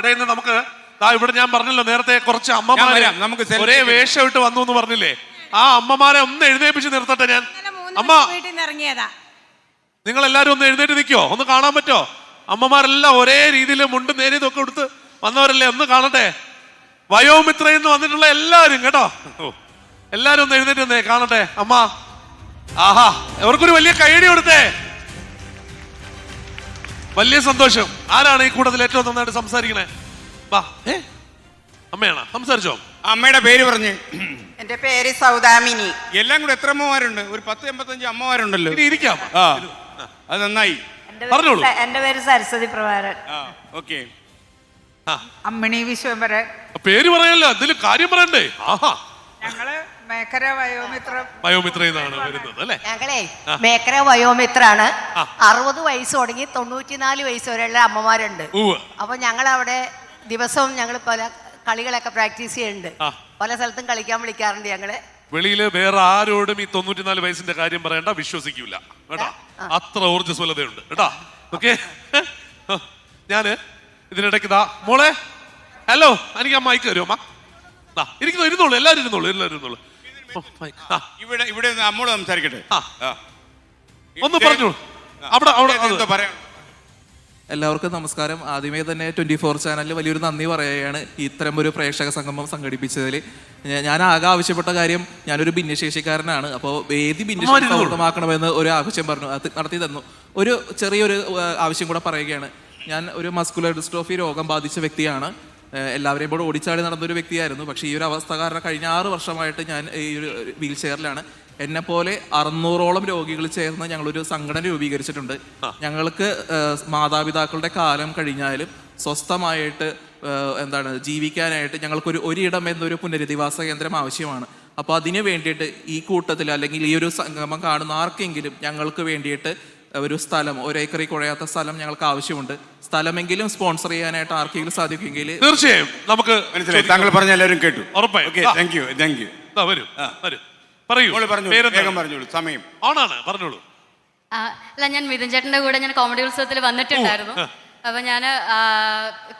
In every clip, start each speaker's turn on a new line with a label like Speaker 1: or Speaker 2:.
Speaker 1: ഇടയിൽ നിന്ന് നമുക്ക് ഇവിടെ ഞാൻ പറഞ്ഞല്ലോ നേരത്തെ കുറച്ച് അമ്മമാരെ
Speaker 2: നമുക്ക്
Speaker 1: ഒരേ വേഷം ഇട്ട് വന്നു എന്ന് പറഞ്ഞില്ലേ? ആ അമ്മമാരെ ഒന്ന് എഴുന്നേപ്പിച്ച് നിർത്തട്ടെ ഞാൻ. അമ്മ
Speaker 3: വീട്ടിൽ
Speaker 1: നിങ്ങൾ എല്ലാരും ഒന്ന് എഴുന്നേറ്റ് നിൽക്കോ? ഒന്ന് കാണാൻ പറ്റോ? അമ്മമാരെല്ലാം ഒരേ രീതിയിൽ മുണ്ടും നേരിയതൊക്കെ എടുത്ത് വന്നവരല്ലേ ഒന്ന് കാണട്ടെ. വയോമിത്രയിൽ നിന്ന് വന്നിട്ടുള്ള എല്ലാവരും കേട്ടോ? എല്ലാരും ഒന്ന് എഴുന്നേറ്റ് നിന്നേ കാണട്ടെ. അമ്മ ആഹാ അവർക്കൊരു വലിയ കൈയടി കൊടുത്തേ. വലിയ സന്തോഷം. ആരാണ് ഈ കൂട്ടത്തിൽ ഏറ്റവും നന്നായിട്ട് സംസാരിക്കണേ? വാ ഏ? അമ്മയാണോ? സംസാരിച്ചോ.
Speaker 2: അമ്മയുടെ പേര് പറഞ്ഞ്.
Speaker 4: എന്റെ പേര് സൗദാമിനി.
Speaker 2: എല്ലാം കൂടെ എത്ര അമ്മമാരുണ്ട്? ഒരു പത്ത് എൺപത്തഞ്ച് അമ്മമാരുണ്ടല്ലോ.
Speaker 1: ഇനി ഇരിക്കാം.
Speaker 2: ആ അത് നന്നായി.
Speaker 1: പറഞ്ഞോളൂ.
Speaker 3: എന്റെ പേര് സരസ്വതി പ്രഭാരൻ
Speaker 2: ആ ഓക്കെ.
Speaker 4: അമ്മണി വിശ്വംഭരൻ.
Speaker 1: പേര് പറയല്ലോ എന്തെങ്കിലും കാര്യം പറയണ്ടേ? ആഹാ.
Speaker 4: മേഖര വയോമിത്രം
Speaker 1: വയോമിത്ര എന്നാണ് വരുന്നത് അല്ലേ?
Speaker 5: ഞങ്ങളെ മേഖല വയോമിത്രാണ്. അറുപത് വയസ്സ് തുടങ്ങി തൊണ്ണൂറ്റിനാല് വയസ്സ് വരെയുള്ള അമ്മമാരുണ്ട്. അപ്പൊ ഞങ്ങൾ അവിടെ ദിവസവും ഞങ്ങൾ പല കളികളൊക്കെ പ്രാക്ടീസ് ചെയ്യുന്നുണ്ട്. പല സ്ഥലത്തും കളിക്കാൻ വിളിക്കാറുണ്ട് ഞങ്ങൾ.
Speaker 1: വെളിയിൽ വേറെ ആരോടും ഈ തൊണ്ണൂറ്റിനാല് വയസ്സിന്റെ കാര്യം പറയണ്ട വിശ്വസിക്കൂല. കേട്ടാ? അത്ര ഊർജസ്വലതയുണ്ട്. കേട്ടാ? ഓക്കെ. ഞാൻ ഇതിനിടയ്ക്ക് ദാ മോളെ. ഹലോ എനിക്ക് ആ മൈക്ക് തരുമോ അമ്മ? ദാ ഇരിക്കുന്നു ഇരുന്നോളൂ എല്ലാവരും ഇരുന്നോളൂ എല്ലാവരും ഇരുന്നോളൂ.
Speaker 2: ഇവിടെ ഇവിടെ അമ്മോട് സംസാരിക്കട്ടെ.
Speaker 1: ഒന്ന് പറഞ്ഞോളൂ അവിടെ അവിടെ
Speaker 2: ഇവിടെ എന്തോ
Speaker 1: അത്.
Speaker 6: എല്ലാവർക്കും നമസ്കാരം. ആദ്യമേ തന്നെ ട്വന്റി ഫോർ ചാനലിൽ വലിയൊരു നന്ദി പറയുകയാണ്. ഇത്തരം ഒരു പ്രേക്ഷക സംഗമം സംഘടിപ്പിച്ചതിൽ. ഞാൻ ആകെ ആവശ്യപ്പെട്ട കാര്യം ഞാനൊരു ഭിന്നശേഷിക്കാരനാണ്. അപ്പോൾ വേദി ഭിന്നശേഷി സൗഹൃദമാക്കണമെന്ന് ഒരു ആവശ്യം പറഞ്ഞു. അത് നടത്തി തന്നു. ഒരു ചെറിയൊരു ആവശ്യം കൂടെ പറയുകയാണ്. ഞാൻ ഒരു മസ്കുലർ ഡിസ്ട്രോഫി രോഗം ബാധിച്ച വ്യക്തിയാണ്. എല്ലാവരെയും കൂടെ ഓടിച്ചാടി നടന്നൊരു വ്യക്തിയായിരുന്നു. പക്ഷേ ഈ ഒരു അവസ്ഥ കാരണം കഴിഞ്ഞ ആറ് വർഷമായിട്ട് ഞാൻ ഈ ഒരു വീൽ ചെയറിലാണ്. എന്നെ പോലെ അറുന്നൂറോളം രോഗികൾ ചേർന്ന് ഞങ്ങളൊരു സംഘടന രൂപീകരിച്ചിട്ടുണ്ട്. ഞങ്ങൾക്ക് മാതാപിതാക്കളുടെ കാലം കഴിഞ്ഞാലും സ്വസ്ഥമായിട്ട് എന്താണ് ജീവിക്കാനായിട്ട് ഞങ്ങൾക്കൊരു ഒരിടം എന്നൊരു പുനരധിവാസ കേന്ദ്രം ആവശ്യമാണ്. അപ്പോൾ അതിനു വേണ്ടിയിട്ട് ഈ കൂട്ടത്തിൽ അല്ലെങ്കിൽ ഈ ഒരു സംഗമം കാണുന്ന ആർക്കെങ്കിലും ഞങ്ങൾക്ക് വേണ്ടിയിട്ട് ഒരു സ്ഥലം ഒരു ഏക്കറി കുഴയാത്ത സ്ഥലം ഞങ്ങൾക്ക് ആവശ്യമുണ്ട്. സ്ഥലമെങ്കിലും സ്പോൺസർ ചെയ്യാനായിട്ട് ആർക്കെങ്കിലും സാധിക്കുമെങ്കിൽ
Speaker 1: തീർച്ചയായും നമുക്ക്
Speaker 2: മനസ്സിലായി. താങ്കൾ പറഞ്ഞ എല്ലാവരും കേട്ടു.
Speaker 1: ഉറപ്പായും. വരൂ വരൂ. പറയൂ.
Speaker 2: പറഞ്ഞു പറഞ്ഞോളൂ സമയം.
Speaker 1: പറഞ്ഞോളൂ.
Speaker 7: അല്ല ഞാൻ മിഥുൻ ചേട്ടന്റെ കൂടെ ഞാൻ കോമഡി ഉത്സവത്തിൽ വന്നിട്ടുണ്ടായിരുന്നു. അപ്പൊ ഞാൻ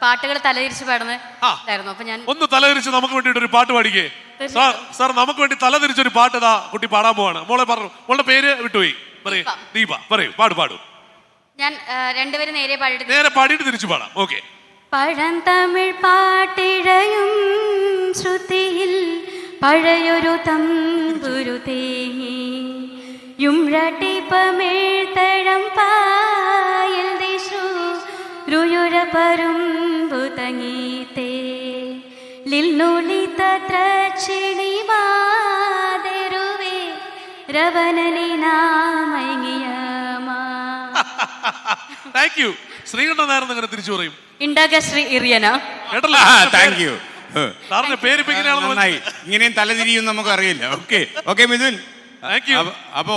Speaker 7: പാട്ടുകൾ തലതിരിച്ച് പാടുന്ന
Speaker 1: ആ.
Speaker 7: ഉണ്ടായിരുന്നു അപ്പൊ ഞാൻ
Speaker 1: ഒന്ന് തലതിരിച്ച് നമുക്ക് വേണ്ടിയിട്ട് ഒരു പാട്ട് പാടിക്കേ. സാർ സാർ നമുക്ക് വേണ്ടി തലതിരിച്ചൊരു പാട്ട് ഇതാ കുട്ടി പാടാൻ പോവാണ്. മോളെ പറഞ്ഞു മോളുടെ പേര് വിട്ടുപോയി. പറയൂ.
Speaker 7: ദീപ.
Speaker 1: പറയൂ. പാട് പാടു.
Speaker 7: ഞാൻ രണ്ടുപേരും നേരെ പാടിയിട്ട്
Speaker 1: നേരെ പാടിയിട്ട് തിരിച്ചു പാടാം. ഓക്കെ.
Speaker 7: പഴന്തമിഴ് പാട്ടിഴയും ശ്രുതിയിൽ പഴയൊരു തമ്പുരു തേങ്ങി. യുംഴട്ടിപ്പമേഴ്ത്തഴം പായൽ ദിശു രുയുര പരുമ്പു തങ്ങീത്തേ ലിൽനുളിത ത്രക്ഷിണി മാതെരുവേ രവനനി
Speaker 1: താങ്ക് യു ശ്രീകണ്ഠൻ നായർ ഇങ്ങനെ തിരിച്ചു പറയും.
Speaker 7: ഇണ്ടകശ്രീ ഇറിയന.
Speaker 1: കേട്ടല്ലോ?
Speaker 2: താങ്ക് യു
Speaker 1: സാറിന്റെ പേര് ഇപ്പൊ ഇങ്ങനെയാണെന്ന്
Speaker 2: നന്നായി. ഇങ്ങനെയും തലതിരിയും നമുക്ക് അറിയില്ല okay okay Mithun.
Speaker 1: Thank you.
Speaker 2: അപ്പൊ- അപ്പൊ